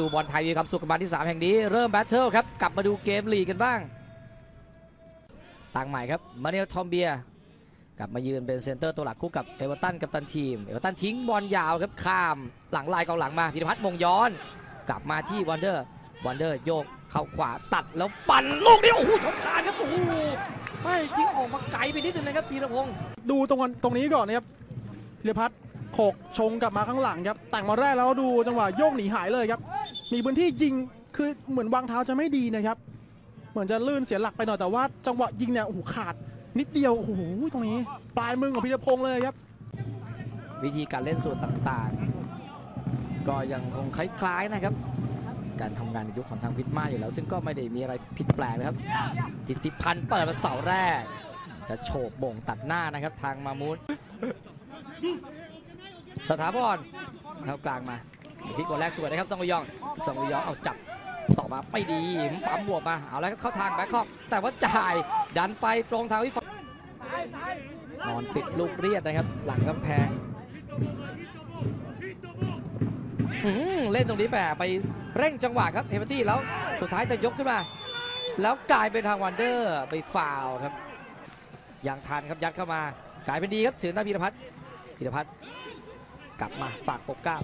ดูบอลไทยมีความสุขกันมาที่ 3 แห่งนี้ เริ่มแบทเทิลครับ กลับมาดูเกมลีกกันบ้างตั้งใหม่ครับ มาเนลทอมเบีย กลับมายืนเป็นเซนเตอร์ตัวหลักคู่กับเอเวอร์ตันกับตันทีม เอเวอร์ตันทิ้งบอลยาวครับข้ามหลังลายกองหลังมาพิรพัฒน์มงย้อน กลับมาที่วันเดอร์วันเดอร์โยกเข้าขวาตัดแล้วปั่นลูกนี้โอ้โหชนคานครับโอ้โหไม่จริงออกมาไกลไปนิดนึงนะครับพีรพงศ์ดูตรงกันตรงนี้ก่อนนะครับพิรพัฒน์โขกชงกลับมาข้างหลังครับแต่งมาแรกแล้วดูจังหวะโยกหนีหายเลยครับ มีพื้นที่ยิงคือเหมือนวางเท้าจะไม่ดีนะครับ เหมือนจะลื่นเสียหลักไปหน่อยแต่ว่าจังหวะยิงเนี่ยโอ้โหขาดนิดเดียวโอ้โหตรงนี้ ปลายมือของพิรพงษ์เลยครับ วิธีการเล่นสูตรต่างๆ ก็ยังคงคล้ายๆนะครับ การทำงานในยุคของทางพิทมาอยู่แล้ว ซึ่งก็ไม่ได้มีอะไรผิดแปลกนะครับจิตติพันธ์เปิดมาเสาแรก จะโฉบบ่งตัดหน้านะครับ ทางมามูดสถาพรเข้ากลางมา พลิกบอลแรกสวยนะครับซองอุยองซองอุยองเอาจับต่อมาไม่ดีปั๊มบวกมาเอาแล้วเข้าทางแบ็คคอกแต่ว่าจ่ายดันไปตรงทางวิฟนอนปิดลูกเรียดนะครับ หลังกำแพงเล่นตรงนี้แหมไปเร่งจังหวะครับเฮเบอร์ตี้แล้วสุดท้ายจะยกขึ้นมา แล้วกลายเป็นทางวันเดอร์ไปฟาวครับยังทันครับยัดเข้ามากลายเป็นดีครับถึงหน้าพีรพัฒน์พีรพัฒน์กลับมาฝากปกเก้า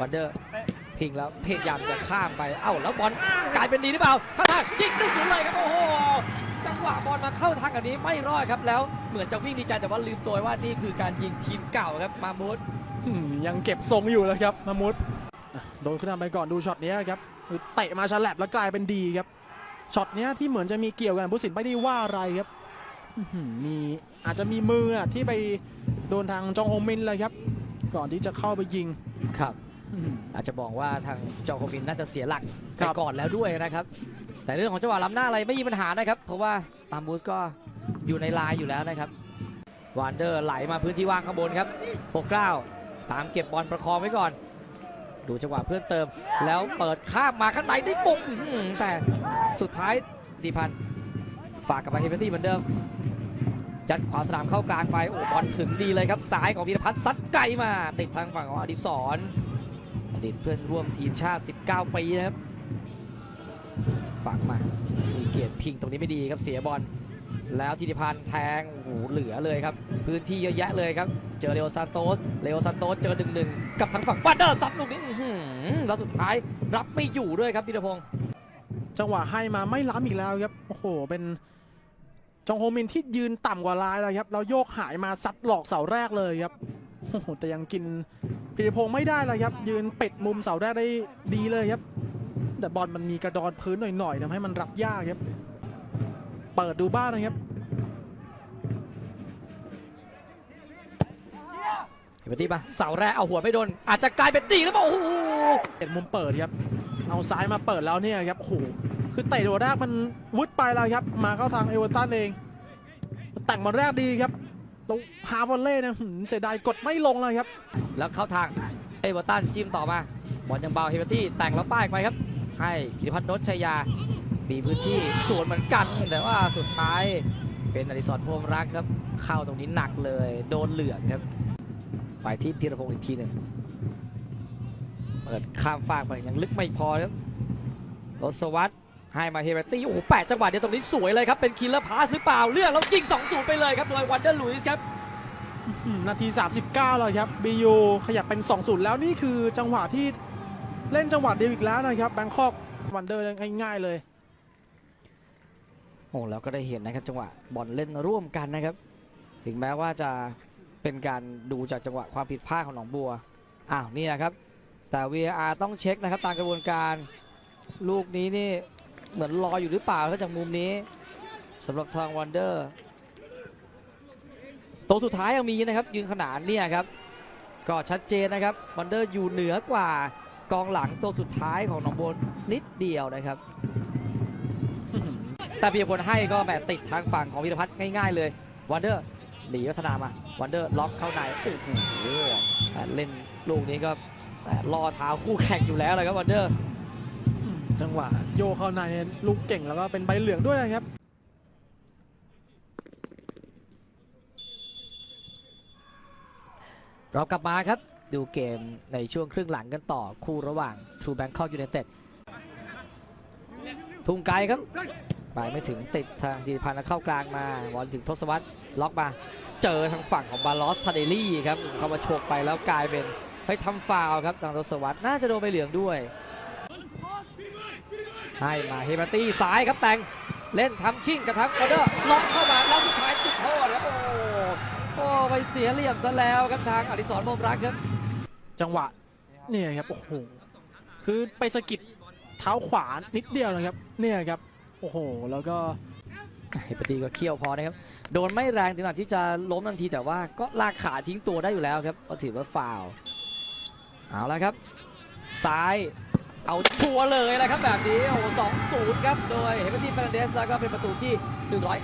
วันเดอร์พิงแล้วพยายามจะข้ามไป เอ้าแล้วบอลกลายเป็นดีหรือเปล่าเข้าทางยิงตึ้งศูนย์เลยครับโอ้โหจังหวะบอลมาเข้าทางแบบนี้ไม่รอดครับแล้วเหมือนจะวิ่งดีใจแต่ว่าลืมตัวว่านี่คือการยิงทีมเก่าครับมามูดยังเก็บทรงอยู่เลยครับมามุดโดนขึ้นนำไปก่อนดูช็อตนี้ครับเตะมาฉลับแล้วกลายเป็นดีครับช็อตนี้ที่เหมือนจะมีเกี่ยวกันผู้สินไม่ได้ว่าอะไรครับมีอาจจะมีมือที่ไปโดนทางจองโฮมินเลยครับ ก่อนที่จะเข้าไปยิงครับอื้อหืออาจจะบอกว่าทางจอโคมินน่าจะเสียหลักครัไปบก่อนแล้วด้วยนะครับ แต่เรื่องของจังหวะล้ำหน้าอะไรไม่มีปัญหานะครับ เพราะว่าปามูสก็อยู่ในลายอยู่แล้วนะครับวานเดอร์ไหลมาพื้นที่ว่างข้างบนครับปกเกล้าตามเก็บบอลประคองไว้ก่อน ดูจังหวะเพื่อนเติม แล้วเปิดข้ามมาข้างในได้ปุ๊บอื้อหือแต่สุดท้ายตีพันธ์ฝากกลับมาเฮเบอร์ตี้เหมือนเดิม ยัดขวาสนามเข้ากลางไปโอ้บอลถึงดีเลยครับซ้ายของพีรพัฒน์ซัดไกลมา ติดทางฝั่งของอดิศรอดีตเพื่อนร่วมทีมชาติ 19 ปีนะครับฝากมาสีเกียรติพิงตรงนี้ไม่ดีครับเสียบอลแล้วธิติพันธ์แทงโอ้เหลือเลยครับ พื้นที่เยอะแยะเลยครับ เจอเลโอซานโตสเลโอซานโตสเจอหนึ่งหนึ่งกับทางฝั่งบันเดอร์ซัดลูกนี้แล้วสุดท้ายรับไม่อยู่ด้วยครับพีรพงศ์จังหวะให้มาไม่ล้ำอีกแล้วครับโอ้โหเป็น จองโฮมินที่ยืนต่ำกว่าลายเลยครับแล้วโยกหายมาซัดหลอกเสาแรกเลยครับโอ้โหแต่ยังกินพิรพงศ์ไม่ได้เลยครับ ยืนปิดมุมเสาแรกได้ดีเลยครับ แต่บอลมันมีกระดอนพื้นหน่อยๆทำให้มันรับยากครับ เปิดดูบ้างนะครับเห็นปฏิปะเสาแรกเอาหัวไม่โดน อาจจะกลายเป็นดีหรือเปล่าโอ้โหเห็นมุมเปิดครับ เอาซ้ายมาเปิดแล้วเนี่ยครับโอ้โห คือเตะตัวแรกมันวึดไปแล้วครับ มาเข้าทางเอเวอร์ตันเอง แต่งมาแรกดีครับแล้วฮาร์ฟอลเล่นะเสียดายกดไม่ลงเลยครับ แล้วเข้าทางเอเวอร์ตันจิ้มต่อมาบอลยังเบาเฮเบอร์ตี้แต่งแล้วป้ายไปครับ ให้พิรพัฒน์นชยามีพื้นที่สวนเหมือนกัน แต่ว่าสุดท้ายเป็นอดิศรพรมรักครับ เข้าตรงนี้หนักเลย โดนเหลืองครับ ไปที่พีรพงศ์อีกทีหนึ่งเปิดข้ามฟากไปยังลึกไม่พอครับรสวัสด์ ให้มาเฮเบอร์ตี้โอ้โหแปดจังหวะเดียวตรงนี้สวยเลยครับ เป็นคิลเลอร์พาสหรือเปล่า เลือกแล้วยิง2 0ไปเลยครับ โดยวันเดอร์ลุยส์ครับอืมนาที 39 เลยครับ BU ขยับเป็น 2-0 แล้วนี่คือจังหวะที่เล่นจังหวะเดียวอีกแล้วนะครับแบงคอกวันเดอร์ง่ายๆเลยโอ้แล้วก็ได้เห็นนะครับ จังหวะบอลเล่นร่วมกันนะครับ ถึงแม้ว่าจะเป็นการดูจากจังหวะความผิดพลาดของหนองบัวอ้าวนี่นะครับ แต่ VAR ต้องเช็คนะครับตามกระบวนการลูกนี้นี่ เหมือนรออยู่หรือเปล่าถ้าจากมุมนี้สำหรับทางวันเดอร์ตัวสุดท้ายยังมีนะครับ ยืนขนานเนี่ยครับ ก็ชัดเจนนะครับวันเดอร์อยู่เหนือกว่ากองหลังตัวสุดท้ายของหนองบัวนิดเดียวนะครับ แต่พีรพลให้ก็แหมติดทางฝั่งของวีรพัฒน์ง่ายๆเลยวันเดอร์หนีวัฒนามาวันเดอร์ล็อกเข้าในโอ้โหเล่นลูกนี้ก็แหมล่อเท้าคู่แข่งอยู่แล้วเลยครับวันเดอร์ จังหวะโยเข้าในลูกเก่งแล้วก็เป็นใบเหลืองด้วยนะครับเรากลับมาครับดูเกมในช่วงครึ่งหลังกันต่อคู่ระหว่าง True Bangkok United ทุ่งไกลครับไปไม่ถึงติดทางจีพันธ์เข้ากลางมาบอลถึงทศวรรษล็อกมา เจอทางฝั่งของบาลอสทาเดลี่ครับเข้ามาโฉกไปแล้วกลายเป็นไปทำฟาวครับทางทศวรรษน่าจะโดนใบเหลืองด้วย ให้มาเฮมาตี้ซ้ายครับแต่งเล่นทำชิ่งกับทักออเดอร์ล็อกเข้ามาแล้วสุดท้ายจุดโทษครับโอ้โอ้ไปเสียเหลี่ยมซะแล้วครับทางอดิศรพรหมรักครับ จังหวะเนี่ยครับโอ้โหคือไปสะกิดเท้าขวานิดเดียวนะครับ เนี่ยครับโอ้โหแล้วก็เฮปตีก็เคี่ยวพอนะครับ โดนไม่แรงถึงขนาดที่จะล้มทันทีแต่ว่าก็ลากขาทิ้งตัวได้อยู่แล้วครับก็ถือว่าฟาวล์เอาละครับ ซ้าย เอาชัวร์เลยนะครับแบบนี้โอ้สองศูนย์ครับ โดยเฮปตีเฟรนเดสแล้วก็เป็นประตูที่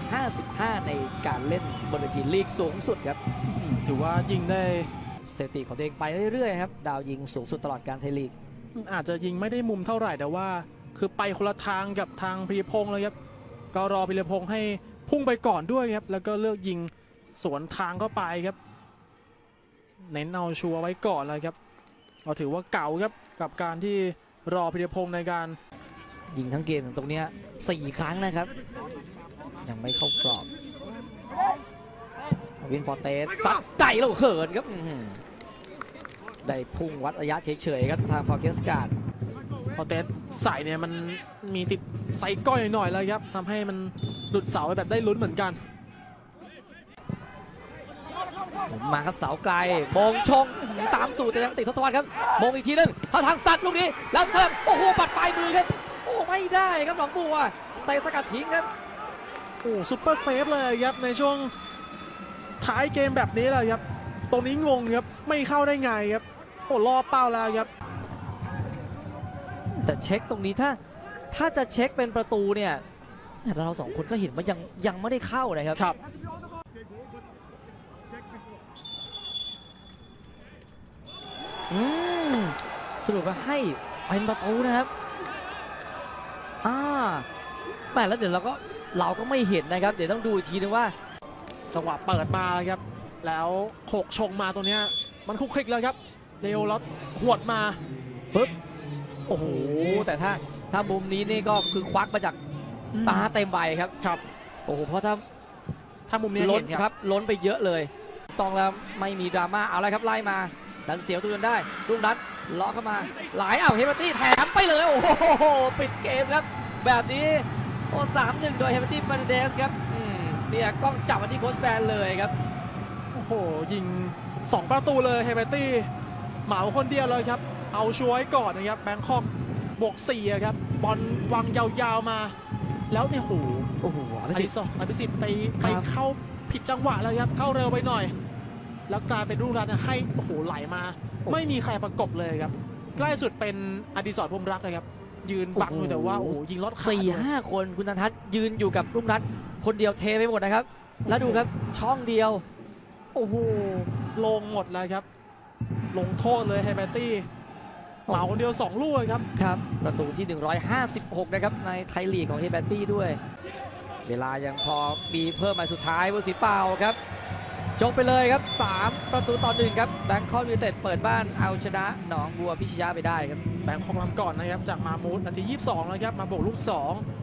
155 ในการเล่นบนเวทีลีกสูงสุดครับ ถือว่ายิงได้สถิติของตัวเองไปเรื่อยๆครับ ดาวยิงสูงสุดตลอดการไทยลีก อาจจะยิงไม่ได้มุมเท่าไหร่แต่ว่า คือไปคนละทางกับทางพิรพงษ์เลยครับ ก็รอพิรพงษ์ให้พุ่งไปก่อนด้วยครับ แล้วก็เลือกยิงสวนทางเข้าไปครับ เน้นเอาชัวร์ไว้ก่อนเลยครับเราถือว่าเก่าครับกับการที่ รอพิรพงษ์ในการยิงทั้งเกมถึงตรงเนี้ยสี่ครั้งนะครับ ยังไม่เข้ากรอบวินฟอร์เตสซัดไก่แล้วเขินครับอื้อหือได้พุ่งวัดระยะเฉยๆครับทางฟอร์เกสการ์ดพอเตสใส่เนี่ยมันมีติดไซก้อยหน่อยๆเลยครับทำให้มันหลุดเสาไปแบบได้ลุ้นเหมือนกัน มาครับเสาไกลมงชงอื้อหือตามสูตรแต่ยังติดทศวรรษครับมงอีกทีนึงเข้าทางสัตว์ลูกนี้แล้วเทิมโอ้โหปัดปลายมือครับโอ้ไม่ได้ครับหนองบัวเตะสกัดทิ้งครับโอ้ซุปเปอร์เซฟเลยครับในช่วงท้ายเกมแบบนี้เลยครับตรงนี้งงครับไม่เข้าได้ไงครับโอ้รอบเป้าแล้วครับ แต่เช็คตรงนี้ถ้าถ้าจะเช็คเป็นประตูเนี่ยเราสองคนก็เห็นว่ายังยังไม่ได้เข้านะครับครับ อืมสรุปว่าให้เป็นประตูนะครับอ่าแม่แล้วเดี๋ยวเราก็เราก็ไม่เห็นนะครับ เดี๋ยวต้องดูอีกทีนึงว่า จังหวะเปิดมาเลยครับ แล้วโขกชงมาตรงเนี้ย มันคุกคลิกแล้วครับเร็วแล้วหวดมาปึ๊บโอ้โหแต่ถ้าถ้ามุมนี้นี่ก็คือควักมาจากตาเต็มใบครับครับ โอ้โหเพราะถ้าถ้ามุมนี้ล้เห็นนคครัรับบล้นไปเยอะเลย ต้องแล้วไม่มีดราม่าเอาละครับไล่มา ดันเสียวตัวจนได้รุ่งรัตน์เลาะเข้ามา หลายเอาเฮเบอร์ตี้แถมไปเลย โอ้โห ปิดเกมครับ แบบนี้ โอ้สามหนึ่งโดยเฮเบอร์ตี้ฟ r นเดสครับอืมเนี่ยกล้องจับมาที่โคสแบนเลยครับ โอ้โห ยิง 2 ประตูเลยเฮเบตี้ เหมาคนเดียวเลยครับ เอาช่วยก่อนนะครับแบงคอกบวก4อะครับ บอลวางยาวๆมา แล้วเนี่ยโห โอ้โหอภิอสิทภิธิ์สอภิสิทธิ์ไปครัไปบเข้าผิดจังหวะแล้วครับ เข้าเร็วไปหน่อย แล้วกลายเป็นลูกรัตน์ให้โอ้โหไหลมา ไม่มีใครประกบเลยครับ ใกล้สุดเป็นอดิศรพรหมรักนะครับ ยืนบังอยู่แต่ว่าโอ้โหยิงลอดขาสี่ด้วยห้าคนคุณธนทัศน์ยืนอยู่กับรุ่งรัตน์คนเดียวเทไปหมดนะครับ แล้วดูครับช่องเดียว โอ้โหลงหมดเลยครับ ลงโทษเลยเฮเบตี้เหมาคนเดียว 2 ลูกเลยครับครับ ประตูที่ 156 นะครับ ในไทยลีกของเฮเบตตี้ด้วย เวลายังพอมีเพิ่มมาสุดท้ายผู้สีเปล่าครับ จบไปเลยครับ 3 ประตูต่อหนึ่งครับแบงคอกยูเต็ดเปิดบ้านเอาชนะหนองบัวพิชยาไปได้ครับแบงคอกนำก่อนนะครับจากมามูดนาที 22 แล้วครับ มาบวกลูก 2